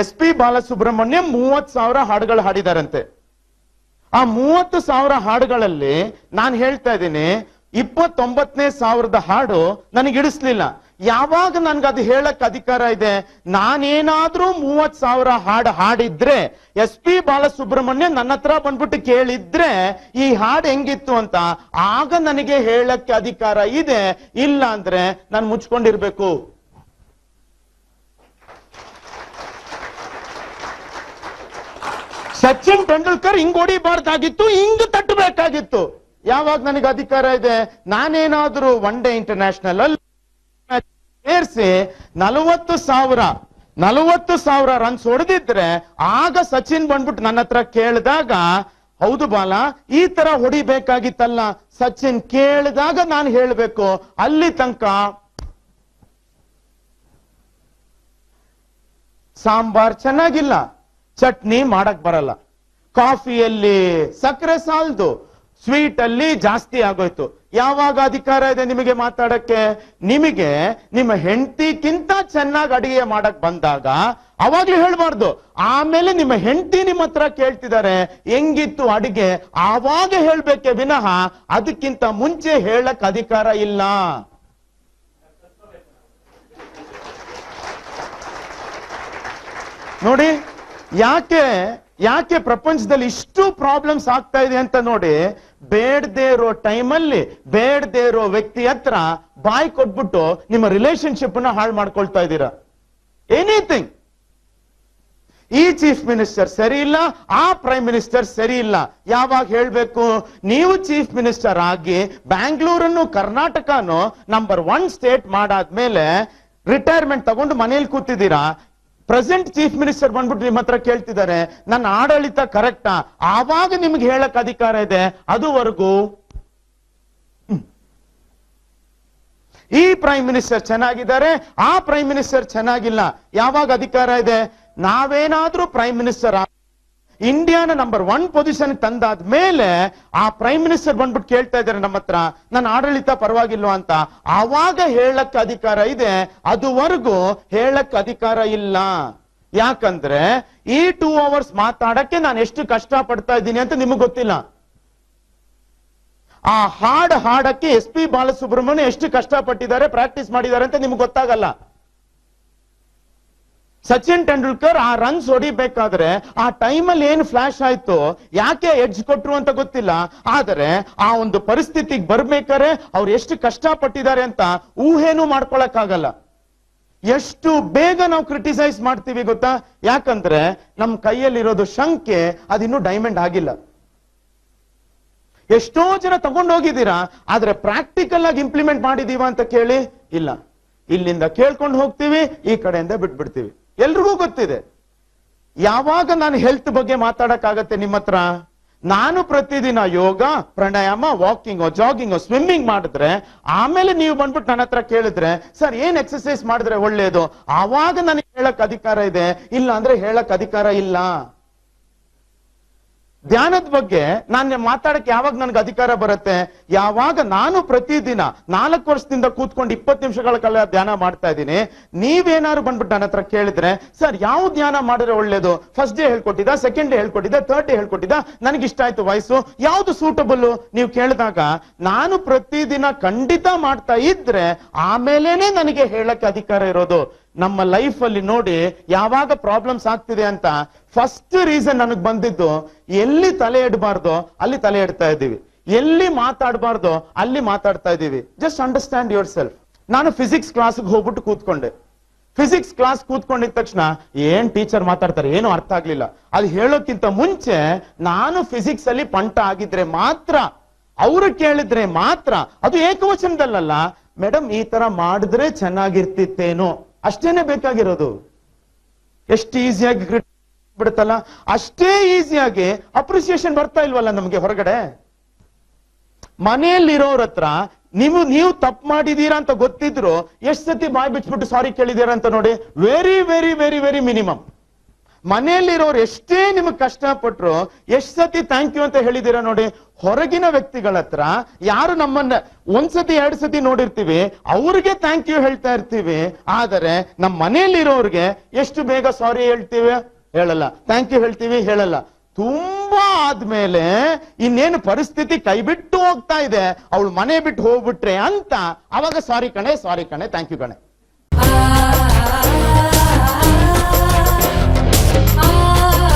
S P Balasubramanya ಮೂವತ್ ಸಾವಿರ ಹಾಡುಗಳು ಹಾಡಿದಾರಂತೆ. ಆ ಮೂವತ್ತು ಸಾವಿರ ಹಾಡುಗಳಲ್ಲಿ ನಾನು ಹೇಳ್ತಾ ಇದ್ದೀನಿ, ಇಪ್ಪತ್ತೊಂಬತ್ತನೇ ಸಾವಿರದ ಹಾಡು ನನಗೆ ಇಡಿಸ್ಲಿಲ್ಲ ಯಾವಾಗ ನನ್ಗೆ ಅದು ಹೇಳಕ್ ಅಧಿಕಾರ ಇದೆ? ನಾನೇನಾದ್ರೂ ಮೂವತ್ ಸಾವಿರ ಹಾಡು ಹಾಡಿದ್ರೆ, ಎಸ್ ಪಿ ಬಾಲಸುಬ್ರಹ್ಮಣ್ಯ ನನ್ನ ಹತ್ರ ಬಂದ್ಬಿಟ್ಟು ಕೇಳಿದ್ರೆ, ಈ ಹಾಡು ಹೆಂಗಿತ್ತು ಅಂತ ಆಗ ನನಗೆ ಹೇಳಕ್ಕೆ ಅಧಿಕಾರ ಇದೆ. ಇಲ್ಲ ಅಂದ್ರೆ ನಾನು ಮುಚ್ಕೊಂಡಿರ್ಬೇಕು. ಸಚಿನ್ ತೆಂಡೂಲ್ಕರ್ ಹಿಂಗ್ ಹೊಡಿಬಾರ್ದಾಗಿತ್ತು, ಹಿಂಗ್ ತಟ್ಟಬೇಕಾಗಿತ್ತು. ಯಾವಾಗ ನನಗೆ ಅಧಿಕಾರ ಇದೆ? ನಾನೇನಾದ್ರೂ ಒನ್ ಡೇ ಇಂಟರ್ನ್ಯಾಷನಲ್ ಅಲ್ಲಿ ಸೇರಿಸಿ ನಲವತ್ತು ಸಾವಿರ ನಲವತ್ತು ಸಾವಿರ ರನ್ಸ್ ಹೊಡೆದಿದ್ರೆ ಆಗ ಸಚಿನ್ ಬಂದ್ಬಿಟ್ಟು ನನ್ನ ಹತ್ರ ಕೇಳಿದಾಗ, ಹೌದು ಬಾಲ, ಈ ತರ ಹೊಡಿಬೇಕಾಗಿತ್ತಲ್ಲ, ಸಚಿನ್ ಕೇಳಿದಾಗ ನಾನು ಹೇಳ್ಬೇಕು, ಅಲ್ಲಿ ತನಕ ಸಾಂಬಾರ್ ಚೆನ್ನಾಗಿಲ್ಲ, ಚಟ್ನಿ ಮಾಡಕ್ ಬರಲ್ಲ, ಕಾಫಿಯಲ್ಲಿ ಸಕ್ಕರೆ ಸಾಲದು ಸ್ವೀಟ್ ಅಲ್ಲಿ ಜಾಸ್ತಿ ಆಗೋಯ್ತು. ಯಾವಾಗ ಅಧಿಕಾರ ಇದೆ ನಿಮಗೆ ಮಾತಾಡಕ್ಕೆ? ನಿಮಗೆ ನಿಮ್ಮ ಹೆಂಡತಿಗಿಂತ ಚೆನ್ನಾಗಿ ಅಡಿಗೆ ಮಾಡಕ್ ಬಂದಾಗ ಅವಾಗ್ಲೂ ಹೇಳ್ಬಾರ್ದು. ಆಮೇಲೆ ನಿಮ್ಮ ಹೆಂಡತಿ ನಿಮ್ಮ ಹತ್ರ ಕೇಳ್ತಿದ್ದಾರೆ, ಹೆಂಗಿತ್ತು ಅಡಿಗೆ? ಆವಾಗ ಹೇಳ್ಬೇಕೆ ವಿನಃ ಅದಕ್ಕಿಂತ ಮುಂಚೆ ಹೇಳಕ್ ಅಧಿಕಾರ ಇಲ್ಲ. ನೋಡಿ ಯಾಕೆ ಯಾಕೆ ಪ್ರಪಂಚದಲ್ಲಿ ಇಷ್ಟು ಪ್ರಾಬ್ಲಮ್ಸ್ ಆಗ್ತಾ ಇದೆ ಅಂತ ನೋಡಿ, ಬೇಡದೇ ಇರೋ ಟೈಮಲ್ಲಿ ಬೇಡದೇ ಇರೋ ವ್ಯಕ್ತಿ ಹತ್ರ ಬಾಯಿ ಕೊಟ್ಬಿಟ್ಟು ನಿಮ್ಮ ರಿಲೇಶನ್ಶಿಪ್ನ ಹಾಳು ಮಾಡ್ಕೊಳ್ತಾ ಇದ್ದೀರಾ? ಎನಿಥಿಂಗ್ ಈ ಚೀಫ್ ಮಿನಿಸ್ಟರ್ ಸರಿ ಇಲ್ಲ, ಆ ಪ್ರೈಮ್ ಮಿನಿಸ್ಟರ್ ಸರಿ ಇಲ್ಲ. ಯಾವಾಗ ಹೇಳ್ಬೇಕು? ನೀವು ಚೀಫ್ ಮಿನಿಸ್ಟರ್ ಆಗಿ ಬ್ಯಾಂಗ್ಳೂರನ್ನು ಕರ್ನಾಟಕನು ನಂಬರ್ ಒನ್ ಸ್ಟೇಟ್ ಮಾಡಾದ್ಮೇಲೆ ರಿಟೈರ್ಮೆಂಟ್ ತಗೊಂಡು ಮನೇಲಿ ಕೂತಿದ್ದೀರಾ? ಪ್ರೆಸೆಂಟ್ ಚೀಫ್ ಮಿನಿಸ್ಟರ್ ಬಂದ್ಬಿಟ್ಟು ನಿಮ್ಮ ಹತ್ರ ಕೇಳ್ತಿದ್ದಾರೆ. ನನ್ನ ಆಡಳಿತ ಕರೆಕ್ಟಾ ಆವಾಗ ನಿಮ್ಗೆ ಹೇಳಕ್ ಅಧಿಕಾರ ಇದೆ. ಅದುವರೆಗೂ ಈ ಪ್ರೈಮ್ ಮಿನಿಸ್ಟರ್ ಚೆನ್ನಾಗಿದ್ದಾರೆ, ಆ ಪ್ರೈಮ್ ಮಿನಿಸ್ಟರ್ ಚೆನ್ನಾಗಿಲ್ಲ. ಯಾವಾಗ ಅಧಿಕಾರ ಇದೆ? ನಾವೇನಾದ್ರೂ ಪ್ರೈಮ್ ಮಿನಿಸ್ಟರ್ ಇಂಡಿಯಾನ ನಂಬರ್ ಒನ್ ಪೊಸಿಷನ್ ತಂದಾದ ಮೇಲೆ ಆ ಪ್ರೈಮ್ ಮಿನಿಸ್ಟರ್ ಬಂದ್ಬಿಟ್ಟು ಕೇಳ್ತಾ ಇದ್ದಾರೆ ನಮ್ಮ ಹತ್ರ, ನನ್ನ ಆಡಳಿತ ಪರವಾಗಿಲ್ವಾ ಅಂತ? ಆವಾಗ ಹೇಳಕ್ ಅಧಿಕಾರ ಇದೆ. ಅದುವರೆಗೂ ಹೇಳಕ್ ಅಧಿಕಾರ ಇಲ್ಲ. ಯಾಕಂದ್ರೆ ಈ ಟೂ ಅವರ್ಸ್ ಮಾತಾಡಕ್ಕೆ ನಾನು ಎಷ್ಟು ಕಷ್ಟ ಪಡ್ತಾ ಇದ್ದೀನಿ ಅಂತ ನಿಮಗೆ ಗೊತ್ತಿಲ್ಲ. ಆ ಹಾಡ್ ಹಾಡಕ್ಕೆ ಎಸ್ ಪಿ ಬಾಲಸುಬ್ರಹ್ಮಣ್ಯ ಎಷ್ಟು ಕಷ್ಟಪಟ್ಟಿದ್ದಾರೆ ಪ್ರಾಕ್ಟೀಸ್ ಮಾಡಿದ್ದಾರೆ ಅಂತ ನಿಮ್ಗೆ ಗೊತ್ತಾಗಲ್ಲ. ಸಚಿನ್ ತೆಂಡೂಲ್ಕರ್ ಆ ರನ್ಸ್ ಹೊಡಿಬೇಕಾದ್ರೆ ಆ ಟೈಮಲ್ಲಿ ಏನು ಫ್ಲಾಶ್ ಆಯ್ತು, ಯಾಕೆ ಎಡ್ಜ್ ಕೊಟ್ರು ಅಂತ ಗೊತ್ತಿಲ್ಲ. ಆದರೆ ಆ ಒಂದು ಪರಿಸ್ಥಿತಿಗೆ ಬರ್ಬೇಕಾದ್ರೆ ಅವ್ರು ಎಷ್ಟು ಕಷ್ಟಪಟ್ಟಿದ್ದಾರೆ ಅಂತ ಊಹೆನೂ ಮಾಡ್ಕೊಳಕ್ಕಾಗಲ್ಲ. ಎಷ್ಟು ಬೇಗ ನಾವು ಕ್ರಿಟಿಸೈಸ್ ಮಾಡ್ತೀವಿ ಗೊತ್ತಾ? ಯಾಕಂದ್ರೆ ನಮ್ಮ ಕೈಯಲ್ಲಿರೋದು ಶಂಕೆ, ಅದಿನ್ನೂ ಡೈಮಂಡ್ ಆಗಿಲ್ಲ. ಎಷ್ಟೋ ಜನ ತಗೊಂಡೋಗಿದ್ದೀರಾ, ಆದ್ರೆ ಪ್ರಾಕ್ಟಿಕಲ್ ಆಗಿ ಇಂಪ್ಲಿಮೆಂಟ್ ಮಾಡಿದೀವ ಅಂತ ಕೇಳಿ ಇಲ್ಲ. ಇಲ್ಲಿಂದ ಕೇಳ್ಕೊಂಡು ಹೋಗ್ತೀವಿ, ಈ ಕಡೆಯಿಂದ ಬಿಟ್ಬಿಡ್ತೀವಿ. ಎಲ್ರಿಗೂ ಗೊತ್ತಿದೆ. ಯಾವಾಗ ನಾನು ಹೆಲ್ತ್ ಬಗ್ಗೆ ಮಾತಾಡಕ್ಕಾಗತ್ತೆ ನಿಮ್ಮ ಹತ್ರ ನಾನು ಪ್ರತಿದಿನ yoga, pranayama walking jogging swimming ಮಾಡಿದ್ರೆ, ಆಮೇಲೆ ನೀವು ಬಂದ್ಬಿಟ್ಟು ನನ್ನ ಹತ್ರ ಕೇಳಿದ್ರೆ, ಸರ್, ಏನ್ ಎಕ್ಸಸೈಸ್ ಮಾಡಿದ್ರೆ ಒಳ್ಳೇದು? ಆವಾಗ ನನಗೆ ಹೇಳಕ್ ಅಧಿಕಾರ ಇದೆ. ಇಲ್ಲ ಅಂದ್ರೆ ಹೇಳಕ್ ಅಧಿಕಾರ ಇಲ್ಲ. ಧ್ಯಾನದ ಬಗ್ಗೆ ನಾನು ಮಾತಾಡಕ್ಕೆ ಯಾವಾಗ ನನಗೆ ಅಧಿಕಾರ ಬರುತ್ತೆ? ಯಾವಾಗ ನಾನು ಪ್ರತಿದಿನ ನಾಲ್ಕು ವರ್ಷದಿಂದ ಕೂತ್ಕೊಂಡು ಇಪ್ಪತ್ತು ನಿಮಿಷಗಳ ಕಾಲ ಧ್ಯಾನ ಮಾಡ್ತಾ ಇದ್ದೀನಿ. ನೀವೇನಾದ್ರು ಬಂದ್ಬಿಟ್ಟು ನನ್ನ ಹತ್ರ ಕೇಳಿದ್ರೆ, ಸರ್, ಯಾವ ಧ್ಯಾನ ಮಾಡಿದ್ರೆ ಒಳ್ಳೇದು? ಫಸ್ಟ್ ಡೇ ಹೇಳ್ಕೊಟ್ಟಿದ್ದ ಸೆಕೆಂಡ್ ಡೇ ಹೇಳ್ಕೊಟ್ಟಿದ್ದ ಥರ್ಡ್ ಡೇ ಹೇಳ್ಕೊಟ್ಟಿದ್ದ? ನನಗೆ ಇಷ್ಟ ಆಯ್ತು ವಯಸ್ಸು. ಯಾವ್ದು ಸೂಟಬಲ್ ನೀವು ಕೇಳಿದಾಗ, ನಾನು ಪ್ರತಿದಿನ ಖಂಡಿತ ಮಾಡ್ತಾ ಇದ್ರೆ ಆಮೇಲೆನೆ ನನಗೆ ಹೇಳಕ್ಕೆ ಅಧಿಕಾರ ಇರೋದು. ನಮ್ಮ ಲೈಫ್ ಅಲ್ಲಿ ನೋಡಿ ಯಾವಾಗ ಪ್ರಾಬ್ಲಮ್ಸ್ ಆಗ್ತಿದೆ ಅಂತ ಫಸ್ಟ್ ರೀಸನ್ ನನಗೆ ಬಂದಿದ್ದು ಎಲ್ಲಿ ತಲೆ ಇಡಬಾರ್ದು ಅಲ್ಲಿ ತಲೆ ಇಡ್ತಾ ಇದ್ದೀವಿ. ಎಲ್ಲಿ ಮಾತಾಡಬಾರ್ದು ಅಲ್ಲಿ ಮಾತಾಡ್ತಾ ಇದ್ದೀವಿ. Just understand your yourself physics ಕ್ಲಾಸ್ಗೆ ಹೋಗ್ಬಿಟ್ಟು ಕೂತ್ಕೊಂಡೆ. ಫಿಸಿಕ್ಸ್ ಕ್ಲಾಸ್ ಕೂತ್ಕೊಂಡಿದ ತಕ್ಷಣ ಏನ್ ಟೀಚರ್ ಮಾತಾಡ್ತಾರೆ ಏನು ಅರ್ಥ ಆಗ್ಲಿಲ್ಲ. ಅದು ಹೇಳೋಕ್ಕಿಂತ ಮುಂಚೆ ನಾನು ಫಿಸಿಕ್ಸ್ ಅಲ್ಲಿ ಪಂಟ ಆಗಿದ್ರೆ ಮಾತ್ರ, ಅವರು ಕೇಳಿದ್ರೆ ಮಾತ್ರ, ಅದು ಏಕವಚನದಲ್ಲಲ್ಲ, ಮೇಡಮ್, ಈ ತರ ಮಾಡಿದ್ರೆ ಚೆನ್ನಾಗಿರ್ತಿತ್ತೇನೋ. ಅಷ್ಟೇನೆ ಬೇಕಾಗಿರೋದು. ಎಷ್ಟು ಈಸಿಯಾಗಿ ಬಿಡುತ್ತಲ್ಲ, ಅಷ್ಟೇ ಈಸಿಯಾಗಿ ಅಪ್ರಿಸಿಯೇಷನ್ ಬರ್ತಾ ಇಲ್ವಲ್ಲ ನಮಗೆ ಹೊರಗಡೆ? ಮನೆಯಲ್ಲಿರೋರ ಹತ್ರ ನೀವು ನೀವು ತಪ್ಪು ಮಾಡಿದೀರಾ ಅಂತ ಗೊತ್ತಿದ್ರು ಎಷ್ಟು ಸತಿ ಬಾಯ್ ಬಿಚ್ಬಿಟ್ಟು ಸಾರಿ ಕೇಳಿದೀರಾ ಅಂತ ನೋಡಿ very very very very minimum ಮನೆಯಲ್ಲಿರೋರು ಎಷ್ಟೇ ನಿಮಗೆ ಕಷ್ಟಪಟ್ರು ಎಷ್ಟ್ ಸತಿ ಥ್ಯಾಂಕ್ ಯು ಅಂತ ಹೇಳಿದೀರ ನೋಡಿ, ಹೊರಗಿನ ವ್ಯಕ್ತಿಗಳ ಹತ್ರ ಯಾರು ನಮ್ಮನ್ನ ಒಂದ್ಸತಿ ಎರಡ್ ಸತಿ ನೋಡಿರ್ತೀವಿ, ಅವ್ರಿಗೆ ಥ್ಯಾಂಕ್ ಯು ಹೇಳ್ತಾ ಇರ್ತೀವಿ, ಆದರೆ ನಮ್ಮ ಮನೆಯಲ್ಲಿರೋರಿಗೆ ಎಷ್ಟು ಬೇಗ ಸಾರಿ ಹೇಳ್ತೀವಿ? ಹೇಳಲ್ಲ. ಥ್ಯಾಂಕ್ ಯು ಹೇಳ್ತೀವಿ, ಹೇಳಲ್ಲ. ತುಂಬಾ ಆದ್ಮೇಲೆ ಇನ್ನೇನು ಪರಿಸ್ಥಿತಿ ಕೈ ಬಿಟ್ಟು ಹೋಗ್ತಾ ಇದೆ. ಅವಳು ಮನೆ ಬಿಟ್ಟು ಹೋಗ್ಬಿಟ್ರೆ ಅಂತ ಅವಾಗ ಸಾರಿ ಕಣೆ ಸಾರಿ ಕಣೆ ಥ್ಯಾಂಕ್ ಯು ಕಣೆ.